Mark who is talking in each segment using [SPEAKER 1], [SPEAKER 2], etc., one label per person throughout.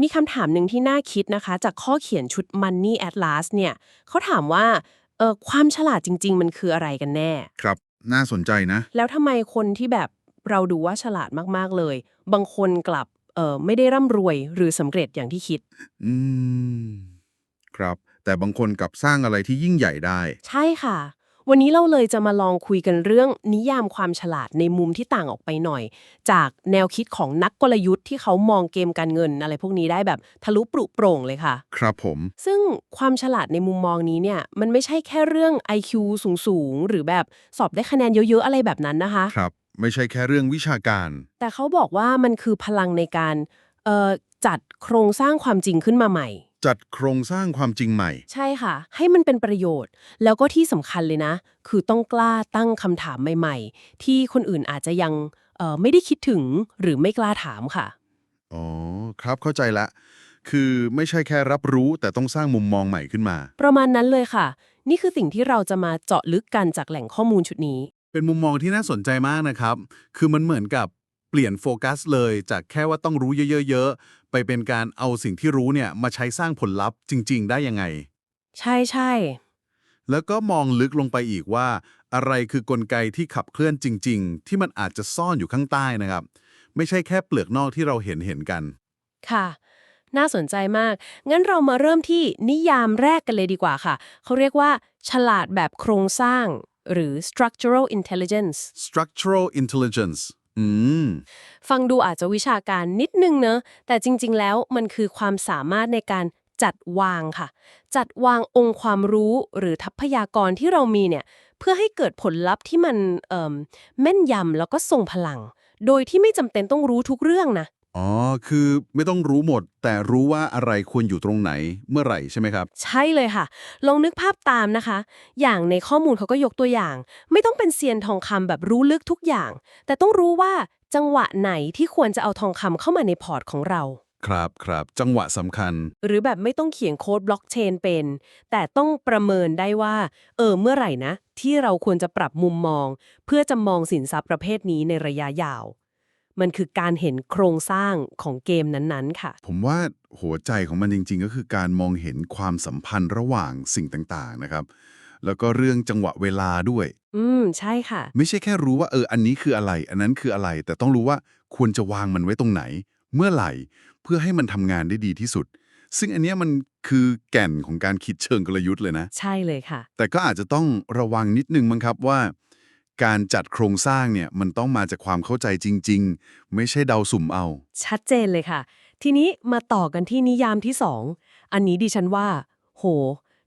[SPEAKER 1] มีคำถามหนึ่งที่น่าคิดนะคะ จากข้อเขียนชุด Money Atlas เนี่ยเขาถามว่าเออความฉลาดจริง ๆ มันคืออะไรกันแน่
[SPEAKER 2] ครับ น่าสนใจนะ
[SPEAKER 1] แล้วทำไมคนที่แบบเราดูว่าฉลาดมากๆเลย บางคนกลับเออไม่ได้ร่ำรวยหรือสำเร็จอย่างที่คิด
[SPEAKER 2] อืม ครับ แต่บางคนกลับสร้างอะไรที่ยิ่งใหญ่ได้
[SPEAKER 1] ใช่ค่ะ วันนี้เราเลยจะมาลองคุยกันเรื่องนิยามความฉลาดในมุมที่ต่างออกไปหน่อย จากแนวคิดของนักกลยุทธ์ที่เขามองเกมการเงินอะไรพวกนี้ได้แบบทะลุปรุโปร่งเลยค่ะ
[SPEAKER 2] ครับผม
[SPEAKER 1] ซึ่งความฉลาดในมุมมองนี้เนี่ยมันไม่ใช่แค่เรื่อง IQ สูงๆหรือแบบสอบได้คะแนนเยอะๆอะไรแบบนั้นนะคะ
[SPEAKER 2] ครับ ไม่ใช่แค่เรื่องวิชาการ
[SPEAKER 1] แต่เขาบอกว่ามันคือพลังในการเอ่อจัดโครงสร้างความจริงขึ้นมาใหม่
[SPEAKER 2] จัดโครงสร้างความจริงใหม่
[SPEAKER 1] ใช่ค่ะ ให้มันเป็นประโยชน์ แล้วก็ที่สำคัญเลยนะ คือต้องกล้าตั้งคำถามใหม่ ๆ ที่คนอื่นอาจจะยังเอ่อไม่ได้คิดถึงหรือไม่กล้าถามค่ะ
[SPEAKER 2] อ๋อ ครับเข้าใจละ คือไม่ใช่แค่รับรู้แต่ต้องสร้างมุมมองใหม่ขึ้นมา
[SPEAKER 1] ประมาณนั้นเลยค่ะ นี่คือสิ่งที่เราจะมาเจาะลึกกันจากแหล่งข้อมูลชุดนี้
[SPEAKER 3] เป็นมุมมองที่น่าสนใจมากนะครับ คือมันเหมือนกับเปลี่ยนโฟกัสเลยจากแค่ว่าต้องรู้เยอะๆ ไปเป็นการเอาสิ่งที่รู้เนี่ยมาใช้สร้างผลลัพธ์จริง ๆ ได้ยังไง
[SPEAKER 1] ใช่ใช่
[SPEAKER 3] แล้วก็มองลึกลงไปอีกว่า อะไรคือกลไกที่ขับเคลื่อนจริง ๆ ที่มันอาจจะซ่อนอยู่ข้างใต้นะครับ ไม่ใช่แค่เปลือกนอกที่เราเห็นเห็นกัน
[SPEAKER 1] ค่ะ น่าสนใจมาก งั้นเรามาเริ่มที่นิยามแรกกันเลยดีกว่าค่ะ เขาเรียกว่า ฉลาดแบบโครงสร้าง หรือ structural intelligence
[SPEAKER 3] structural intelligence อืม
[SPEAKER 1] ฟังดูอาจจะวิชาการนิดนึงเนอะ แต่จริงๆ แล้วมันคือความสามารถในการจัดวางค่ะ จัดวางองค์ความรู้หรือทรัพยากรที่เรามีเนี่ย เพื่อให้เกิดผลลัพธ์ที่มันเอิ่มแม่นยำแล้วก็ทรงพลัง โดยที่ไม่จำเป็นต้องรู้ทุกเรื่องนะ
[SPEAKER 3] อ๋อ คือไม่ต้องรู้หมด แต่รู้ว่าอะไรควรอยู่ตรงไหนเมื่อไหร่ใช่ไหมครับ
[SPEAKER 1] ใช่เลยค่ะ ลองนึกภาพตามนะคะ อย่างในข้อมูลเขาก็ยกตัวอย่าง ไม่ต้องเป็นเซียนทองคำแบบรู้ลึกทุกอย่าง แต่ต้องรู้ว่าจังหวะไหนที่ควรจะเอาทองคำเข้ามาในพอร์ตของเรา
[SPEAKER 3] ครับครับ จังหวะสำคัญ
[SPEAKER 1] หรือแบบไม่ต้องเขียนโค้ดบล็อกเชนเป็น แต่ต้องประเมินได้ว่า เออ เมื่อไหร่นะ ที่เราควรจะปรับมุมมอง เพื่อจะมองสินทรัพย์ประเภทนี้ในระยะยาว มันคือการเห็นโครงสร้างของเกมนั้นๆ ค่ะ
[SPEAKER 2] ผมว่าหัวใจของมันจริง ๆ ก็คือการมองเห็นความสัมพันธ์ระหว่างสิ่งต่างๆนะครับ แล้วก็เรื่องจังหวะเวลาด้วย
[SPEAKER 1] อืม ใช่ค่ะ
[SPEAKER 2] ไม่ใช่แค่รู้ว่าเอออันนี้คืออะไร อันนั้นคืออะไร แต่ต้องรู้ว่าควรจะวางมันไว้ตรงไหน เมื่อไหร่ เพื่อให้มันทำงานได้ดีที่สุด ซึ่งอันเนี้ยมันคือแก่นของการคิดเชิงกลยุทธ์เลยนะ
[SPEAKER 1] ใช่เลยค่ะ
[SPEAKER 2] แต่ก็อาจจะต้องระวังนิดนึงมั้งครับว่า การจัดโครงสร้างเนี่ยมันต้องมาจากความเข้าใจจริง ๆ ไม่ใช่เดาสุ่มเอา
[SPEAKER 1] ชัดเจนเลยค่ะ ทีนี้มาต่อกันที่นิยามที่สองอันนี้ดิฉันว่า โห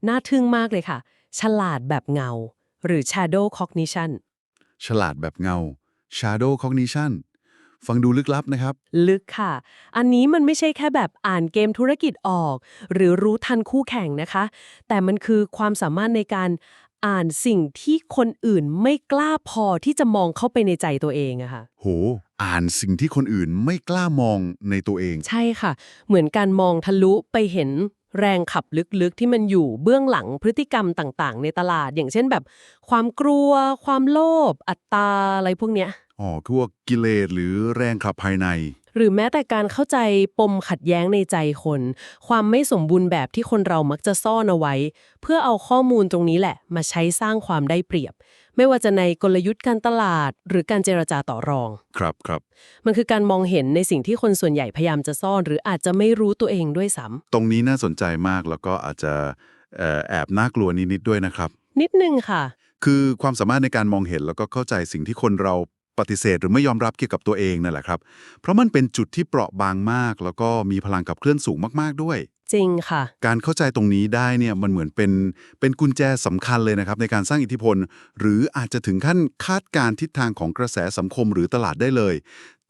[SPEAKER 1] น่าทึ่งมากเลยค่ะ ฉลาดแบบเงา หรือ shadow cognition
[SPEAKER 2] ฉลาดแบบเงา shadow cognition ฟังดูลึกลับนะครับ
[SPEAKER 1] ลึกค่ะ อันนี้มันไม่ใช่แค่แบบอ่านเกมธุรกิจออก หรือรู้ทันคู่แข่งนะคะ แต่มันคือความสามารถในการ อ่านสิ่งที่คนอื่นไม่กล้าพอที่จะมองเข้าไปในใจตัวเองอะค่ะ
[SPEAKER 2] โห อ่านสิ่งที่คนอื่นไม่กล้ามองในตัวเอง
[SPEAKER 1] ใช่ค่ะ เหมือนการมองทะลุไปเห็นแรงขับลึกๆที่มันอยู่เบื้องหลังพฤติกรรมต่างๆ ในตลาด อย่างเช่นแบบ ความกลัว ความโลภอัตตาอะไรพวกเนี้ย
[SPEAKER 2] อ๋อคือว่ากิเลสหรือแรงขับภายใน
[SPEAKER 1] หรือแม้แต่การเข้าใจปมขัดแย้งในใจคน ความไม่สมบูรณ์แบบที่คนเรามักจะซ่อนเอาไว้ เพื่อเอาข้อมูลตรงนี้แหละ มาใช้สร้างความได้เปรียบ ไม่ว่าจะในกลยุทธ์การตลาด หรือการเจรจาต่อรอง
[SPEAKER 2] ครับครับ
[SPEAKER 1] มันคือการมองเห็นในสิ่งที่คนส่วนใหญ่พยายามจะซ่อน หรืออาจจะไม่รู้ตัวเองด้วยซ้ำ
[SPEAKER 2] ตรงนี้น่าสนใจมากแล้วก็อาจจะเอ่อแอบน่ากลัวนิดๆด้วยนะครับ
[SPEAKER 1] นิดนึงค่ะ
[SPEAKER 2] คือความสามารถในการมองเห็นแล้วก็เข้าใจสิ่งที่คนเรา ปฏิเสธหรือไม่ยอมรับเกี่ยวกับตัวเองนั่นแหละครับ เพราะมันเป็นจุดที่เปราะบางมาก แล้วก็มีพลังขับเคลื่อนสูงมากๆด้วย
[SPEAKER 1] จริงค่ะ
[SPEAKER 2] การเข้าใจตรงนี้ได้เนี่ยมันเหมือนเป็นเป็นกุญแจสำคัญเลยนะครับ ในการสร้างอิทธิพล หรืออาจจะถึงขั้นคาดการณ์ทิศทางของกระแสสังคมหรือตลาดได้เลย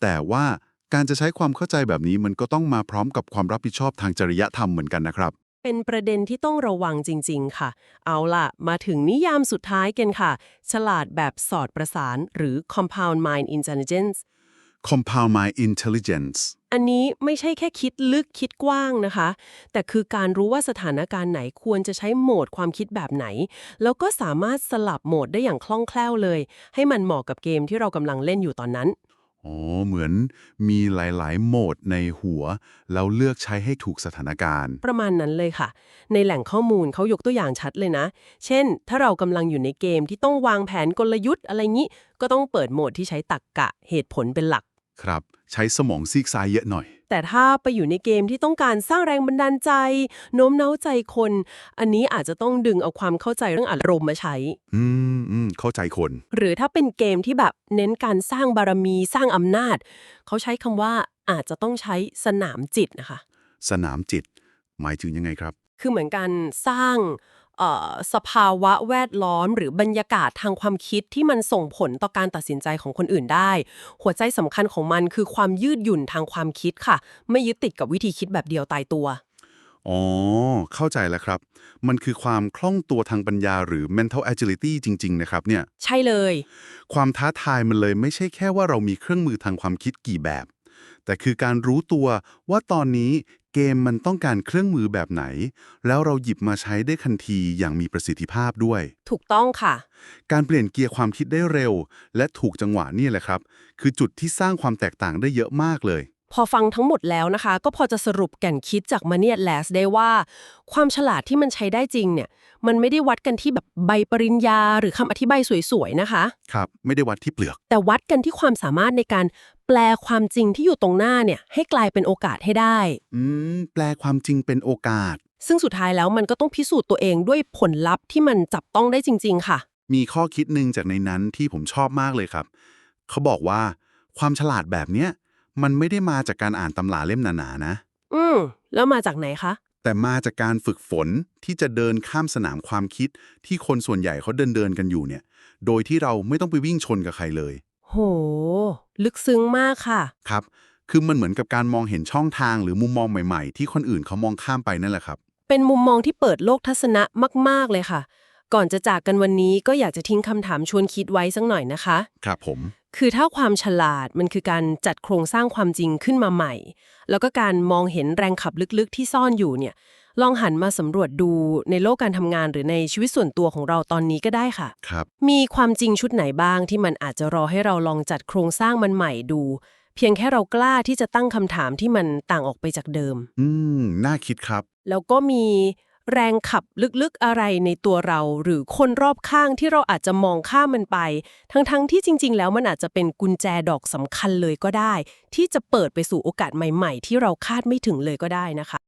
[SPEAKER 2] แต่ว่าการจะใช้ความเข้าใจแบบนี้มันก็ต้องมาพร้อมกับความรับผิดชอบทางจริยธรรมเหมือนกันนะครับ
[SPEAKER 1] เป็นประเด็นที่ต้องระวังจริง ๆ ค่ะ เอาล่ะ มาถึงนิยามสุดท้ายกันค่ะ ฉลาดแบบสอดประสาน หรือ compound mind intelligence
[SPEAKER 2] compound mind intelligence
[SPEAKER 1] อันนี้ไม่ใช่แค่คิดลึกคิดกว้างนะคะ แต่คือการรู้ว่าสถานการณ์ไหนควรจะใช้โหมดความคิดแบบไหน แล้วก็สามารถสลับโหมดได้อย่างคล่องแคล่วเลย ให้มันเหมาะกับเกมที่เรากำลังเล่นอยู่ตอนนั้น
[SPEAKER 2] อ๋อ เหมือนมีหลายๆ โหมดในหัว แล้วเลือกใช้ให้ถูกสถานการณ์
[SPEAKER 1] ประมาณนั้นเลยค่ะ ในแหล่งข้อมูลเขายกตัวอย่างชัดเลยนะ เช่น ถ้าเรากำลังอยู่ในเกมที่ต้องวางแผนกลยุทธ์อะไรงี้ ก็ต้องเปิดโหมดที่ใช้ตรรกกะเหตุผลเป็นหลัก
[SPEAKER 2] ครับ ใช้สมองซีกซ้ายเยอะหน่อย
[SPEAKER 1] แต่ถ้าไปอยู่ในเกมที่ต้องการสร้างแรงบันดาลใจ โน้มน้าวใจคน อันนี้อาจจะต้องดึงเอาความเข้าใจเรื่องอารมณ์มาใช้
[SPEAKER 2] อืมอืมเข้าใจคน
[SPEAKER 1] หรือถ้าเป็นเกมที่แบบเน้นการสร้างบารมีสร้างอำนาจ เขาใช้คำว่าอาจจะต้องใช้สนามจิตนะคะ
[SPEAKER 2] สนามจิต หมายถึงยังไงครับ
[SPEAKER 1] คือเหมือนการสร้างเอ่อ สภาวะแวดล้อม หรือบรรยากาศทางความคิดที่มันส่งผลต่อการตัดสินใจของคนอื่นได้ หัวใจสำคัญของมันคือความยืดหยุ่นทางความคิดค่ะ ไม่ยึดติดกับวิธีคิดแบบเดียวตายตัว
[SPEAKER 2] อ๋อ เข้าใจแล้วครับ มันคือความคล่องตัวทางปัญญาหรือ mental agility จริง ๆ นะครับเนี่ย
[SPEAKER 1] ใช่เลย
[SPEAKER 2] ความท้าทายมันเลยไม่ใช่แค่ว่าเรามีเครื่องมือทางความคิดกี่แบบ แต่คือการรู้ตัวว่าตอนนี้ เกมมันต้องการเครื่องมือแบบไหน แล้วเราหยิบมาใช้ได้ทันทีอย่างมีประสิทธิภาพด้วย
[SPEAKER 1] ถูกต้องค่ะ
[SPEAKER 2] การเปลี่ยนเกียร์ความคิดได้เร็ว และถูกจังหวะนี่แหละครับ คือจุดที่สร้างความแตกต่างได้เยอะมากเลย
[SPEAKER 1] พอฟังทั้งหมดแล้วนะคะ ก็พอจะสรุปแก่นคิดจากมาเนียแลสได้ว่า ความฉลาดที่มันใช้ได้จริงเนี่ย มันไม่ได้วัดกันที่แบบใบปริญญา หรือคำอธิบายสวยๆนะคะ
[SPEAKER 2] ครับ ไม่ได้วัดที่เปลือก
[SPEAKER 1] แต่วัดกันที่ความสามารถในการ แปลความจริงที่อยู่ตรงหน้าเนี่ยให้กลายเป็นโอกาสให้ได้
[SPEAKER 2] อืม แปลความจริงเป็นโอกาส
[SPEAKER 1] ซึ่งสุดท้ายแล้วมันก็ต้องพิสูจน์ตัวเองด้วยผลลัพธ์ที่มันจับต้องได้จริง ๆ ค่ะ
[SPEAKER 2] มีข้อคิดหนึ่งจากในนั้นที่ผมชอบมากเลยครับ เขาบอกว่าความฉลาดแบบเนี้ยมันไม่ได้มาจากการอ่านตำราเล่มหนาๆนะ
[SPEAKER 1] อืม แล้วมาจากไหนคะ
[SPEAKER 2] แต่มาจากการฝึกฝนที่จะเดินข้ามสนามความคิดที่คนส่วนใหญ่เขาเดินเดินๆกันอยู่เนี่ย โดยที่เราไม่ต้องไปวิ่งชนกับใครเลย
[SPEAKER 1] โห ลึกซึ้งมากค่ะ
[SPEAKER 2] ครับ คือมันเหมือนกับการมองเห็นช่องทางหรือมุมมองใหม่ๆ ที่คนอื่นเขามองข้ามไปนั่นแหละครับ
[SPEAKER 1] เป็นมุมมองที่เปิดโลกทัศนะมาก ๆ เลยค่ะ ก่อนจะจากกันวันนี้ก็อยากจะทิ้งคำถามชวนคิดไว้สักหน่อยนะคะ
[SPEAKER 2] ครับผม
[SPEAKER 1] คือถ้าความฉลาดมันคือการจัดโครงสร้างความจริงขึ้นมาใหม่ แล้วก็การมองเห็นแรงขับลึกๆที่ซ่อนอยู่เนี่ย ลองหันมาสำรวจดูในโลกการทำงานหรือในชีวิตส่วนตัวของเราตอนนี้ก็ได้ค่ะ
[SPEAKER 2] ครับ
[SPEAKER 1] มีความจริงชุดไหนบ้างที่มันอาจจะรอให้เราลองจัดโครงสร้างมันใหม่ดู เพียงแค่เรากล้าที่จะตั้งคำถามที่มันต่างออกไปจากเดิม
[SPEAKER 2] อืม น่าคิดครับ
[SPEAKER 1] แล้วก็มีแรงขับลึกๆอะไรในตัวเรา หรือคนรอบข้างที่เราอาจจะมองข้ามมันไป ทั้งๆที่จริง ๆ แล้วมันอาจจะเป็นกุญแจดอกสำคัญเลยก็ได้ ที่จะเปิดไปสู่โอกาสใหม่ ๆ ที่เราคาดไม่ถึงเลยก็ได้นะคะ